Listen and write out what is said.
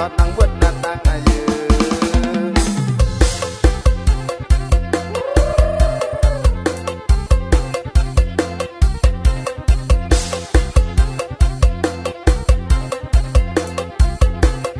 คอยเ